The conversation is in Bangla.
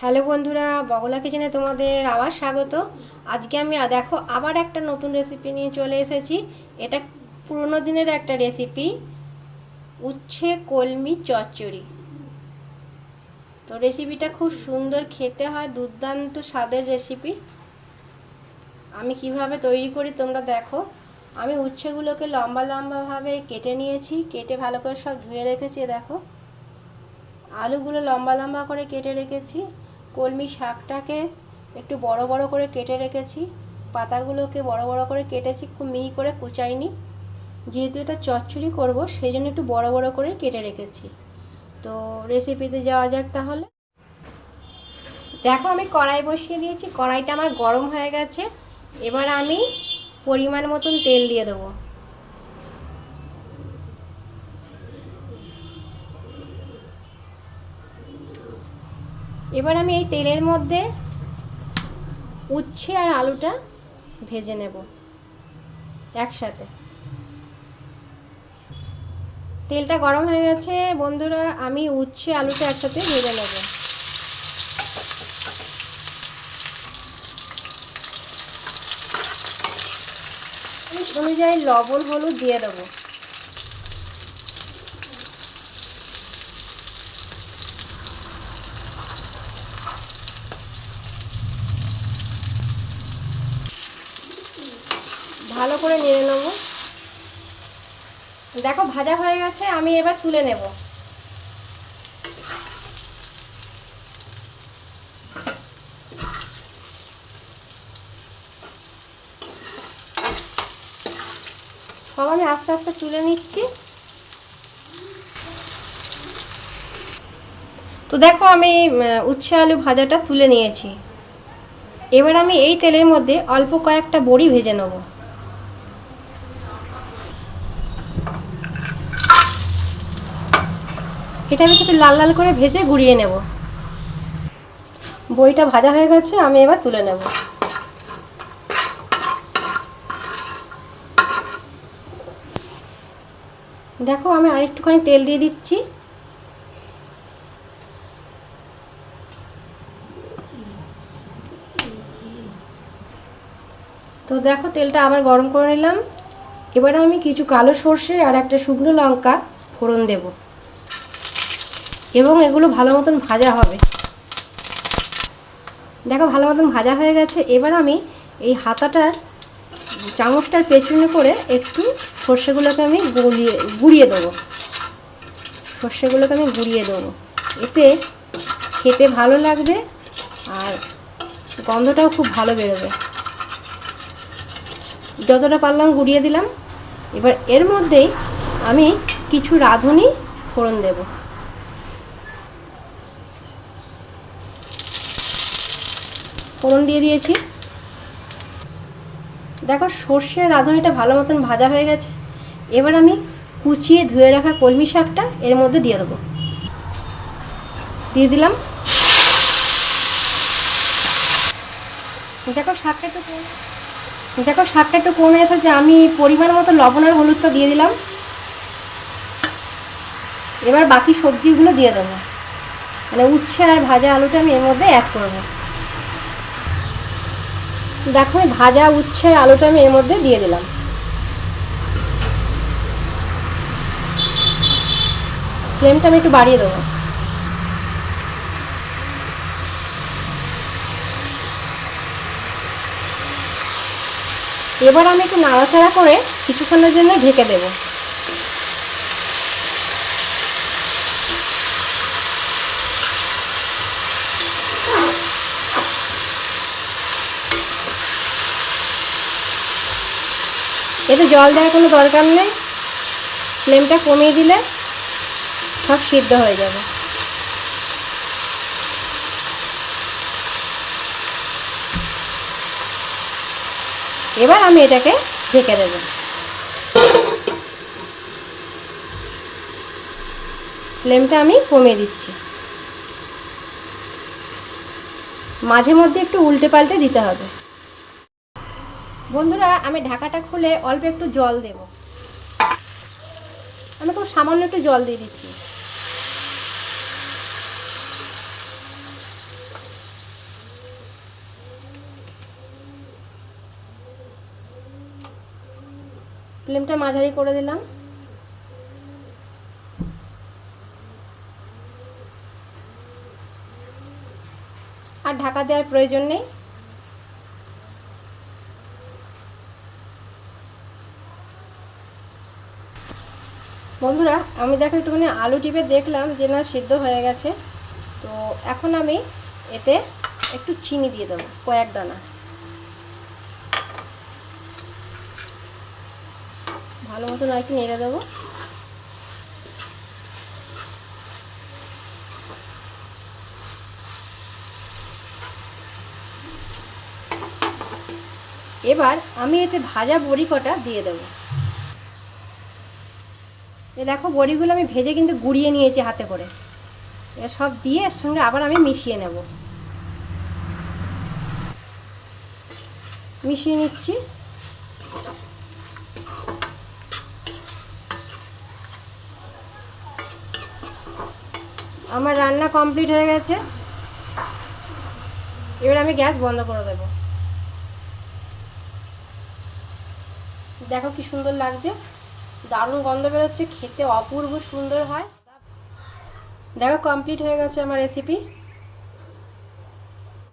হ্যালো বন্ধুরা বগলা কিচেনে তোমাদের আবার স্বাগত। আজকে আমি দেখো, আবার একটা নতুন রেসিপি নিয়ে চলে এসেছি। এটা পুরোনো দিনের একটা রেসিপি উচ্ছে কলমি চচ্চড়ি। তো রেসিপিটা খুব সুন্দর, খেতে হয়, দুর্দান্ত স্বাদের রেসিপি আমি কীভাবে তৈরি করি তোমরা দেখো। আমি উচ্ছেগুলোকে লম্বা লম্বাভাবে কেটে নিয়েছি, কেটে ভালো করে সব ধুয়ে রেখেছি, দেখো। আলুগুলো লম্বা লম্বা করে কেটে রেখেছি। কলমি শাকটাকে একটু বড় বড় করে কেটে রেখেছি। পাতাগুলোকে বড় বড় করে কেটেছি, খুব মিহি করে কুচাইনি। যেহেতু এটা চচ্চড়ি করব সেই জন্য একটু বড় বড় করে কেটে রেখেছি। তো রেসিপিতে যাওয়া যাক তাহলে। দেখো, আমি কড়াই বসিয়ে দিয়েছি। কড়াইটা আমার গরম হয়ে গেছে। এবার আমি পরিমাণ মতন তেল দিয়ে দেবো। এবার আমি এই তেলের মধ্যে উচ্ছে আর আলুটা ভেজে নেব একসাথে। তেলটা গরম হয়ে গেছে, বন্ধুরা, আমি উচ্ছে, আলুটা একসাথে ভেজে নেব। অনুযায়ী লবণ, হলুদ দিয়ে দেবো। ভালো করে নেড়ে নেব। দেখো, ভাজা হয়ে গেছে, আমি এবার তুলে নেব। সব আমি আস্তে আস্তে তুলে নিচ্ছি। তো দেখো, আমি উচ্ছে আলু ভাজাটা তুলে নিয়েছি। এবার আমি এই তেলের মধ্যে অল্প কয়েকটা বড়ি ভেজে নেব। এটা আমি একটু লাল লাল করে ভেজে ঘুরিয়ে নেব। বড়িটা ভাজা হয়ে গেছে, আমি এবার তুলে নেব। দেখো, আমি আরেকটুখানি তেল দিয়ে দিচ্ছি। তো দেখো, তেলটা আবার গরম করে নিলাম। এবারে আমি কিছু কালো সর্ষে আর একটা শুকনো লঙ্কা ফোড়ন দেব। এবং এগুলো ভালো মতন ভাজা হবে। দেখো ভালো মতন ভাজা হয়ে গেছে। এবার আমি এই হাতাটার চামচটার পেছনে করে একটু সর্ষেগুলোকে আমি গুলিয়ে, গুঁড়িয়ে দেবো। সর্ষেগুলোকে আমি গুঁড়িয়ে দেবো। এতে খেতে ভালো লাগবে আর গন্ধটাও খুব ভালো বেরোবে। যতটা পারলাম গুঁড়িয়ে দিলাম। এবার এর মধ্যেই আমি কিছু রাঁধুনি ফোড়ন দেব। ফোড়ন দিয়ে দিয়েছি। দেখো সর্ষে রাঁধুনিটা ভালো মতন ভাজা হয়ে গেছে। এবার আমি কুচিয়ে ধুয়ে রাখা কলমি শাকটা এর মধ্যে দিয়ে দেবো। দিয়ে দিলাম। দেখো শাকটা একটু দেখো শাকটা একটু কমে এসেছে। আমি পরিমাণ মতো লবণ আর হলুদটা দিয়ে দিলাম। এবার বাকি সবজিগুলো দিয়ে দেবো। মানে উচ্ছে আর ভাজা আলুটা আমি এর মধ্যে অ্যাড করব দেখো, আমি ভাজা উচ্ছে আলুটা আমি এর মধ্যে দিয়ে দিলাম। ফ্লেমটা আমি একটু বাড়িয়ে দেবো। এবার আমি একটু নাড়াচাড়া করে কিছুক্ষণের জন্য ঢেকে দেব। এতে জল দেওয়ার কোনো দরকার নেই। ফ্লেমটা কমিয়ে দিলে সব সিদ্ধ হয়ে যাবে। এবার আমি এটাকে ঢেকে দেব। ফ্লেমটা আমি কমিয়ে দিচ্ছি। মাঝে মধ্যে একটু উল্টে পাল্টে দিতে হবে। বন্ধুরা, আমি ঢাকাটা খুলে অল্প একটু জল দেব। আমি খুব সামান্য একটু জল দিয়ে দিচ্ছি। ফ্লেমটা মাঝারি করে দিলাম। আর ঢাকা দেওয়ার প্রয়োজন নেই। বন্ধুরা, আমি দেখো একটুখানি আলু টিপে দেখলাম যে না সিদ্ধ হয়ে গেছে। তো এখন আমি এতে একটু চিনি দিয়ে দেবো, কয়েক দানা। ভালো মতন আর কি নেড়ে দেবো। এবার আমি এতে ভাজা বড়ি কটা দিয়ে দেবো। এ দেখো বড়িগুলো আমি ভেজে কিন্তু গুঁড়িয়ে নিয়েছি হাতে করে। এ সব দিয়ে এর সঙ্গে আবার আমি মিশিয়ে নেব। মিশিয়ে নিচ্ছি। আমার রান্না কমপ্লিট হয়ে গেছে। এবার আমি গ্যাস বন্ধ করে দেবো। দেখো কি সুন্দর লাগছে। দারুণ গন্ধ বেরোচ্ছে খেতে অপূর্ব সুন্দর হয়। দেখো কমপ্লিট হয়ে গেছে আমার রেসিপি